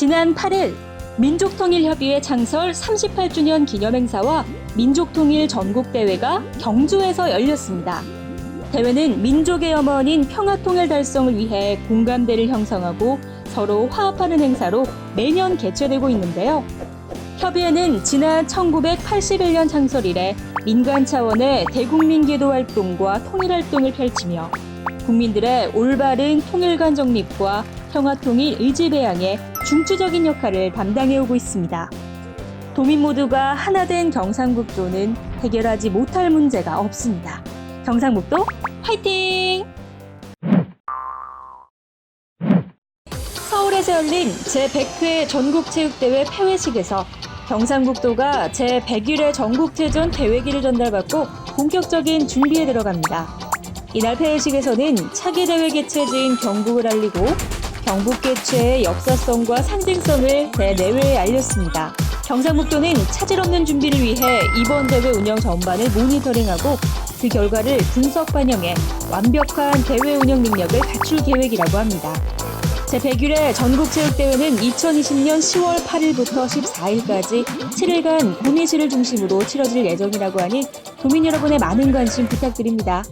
지난 8일 민족통일협의회 창설 38주년 기념행사와 민족통일 전국대회가 경주에서 열렸습니다. 대회는 민족의 염원인 평화통일 달성을 위해 공감대를 형성하고 서로 화합하는 행사로 매년 개최되고 있는데요. 협의회는 지난 1981년 창설 이래 민간 차원의 대국민 기도 활동과 통일 활동을 펼치며 국민들의 올바른 통일관 정립과 평화통일 의지 배양에 중추적인 역할을 담당해 오고 있습니다. 도민 모두가 하나 된 경상북도는 해결하지 못할 문제가 없습니다. 경상북도 화이팅! 서울에서 열린 제100회 전국체육대회 폐회식에서 경상북도가 제101회 전국체전 대회기를 전달받고 본격적인 준비에 들어갑니다. 이날 폐회식에서는 차기 대회 개최지인 경북을 알리고 경북 개최의 역사성과 상징성을 대내외에 알렸습니다. 경상북도는 차질 없는 준비를 위해 이번 대회 운영 전반을 모니터링하고 그 결과를 분석 반영해 완벽한 대회 운영 능력을 갖출 계획이라고 합니다. 제101회 전국체육대회는 2020년 10월 8일부터 14일까지 7일간 구미시를 중심으로 치러질 예정이라고 하니 도민 여러분의 많은 관심 부탁드립니다.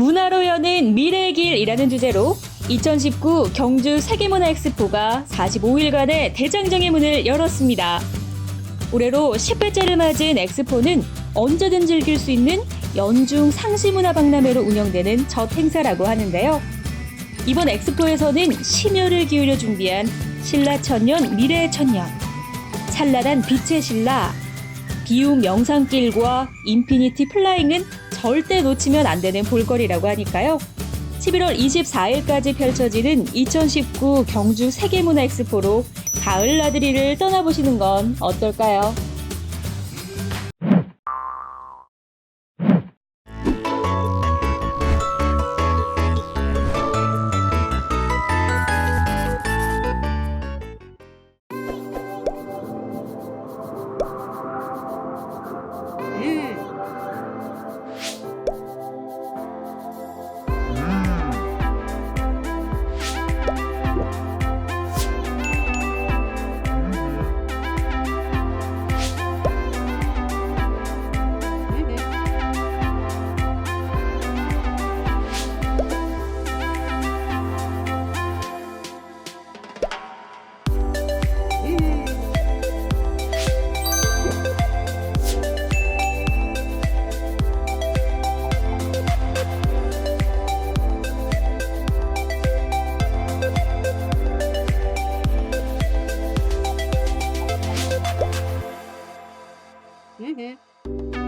문화로 여는 미래의 길이라는 주제로 2019 경주 세계문화엑스포가 45일간의 대장정의 문을 열었습니다. 올해로 10회째를 맞은 엑스포는 언제든 즐길 수 있는 연중 상시문화 박람회로 운영되는 첫 행사라고 하는데요. 이번 엑스포에서는 심혈을 기울여 준비한 신라 천년 미래의 천년, 찬란한 빛의 신라, 비움 영상길과 인피니티 플라잉은 절대 놓치면 안 되는 볼거리라고 하니까요. 11월 24일까지 펼쳐지는 2019 경주 세계문화 엑스포로 가을 나들이를 떠나보시는 건 어떨까요? Mm-hmm.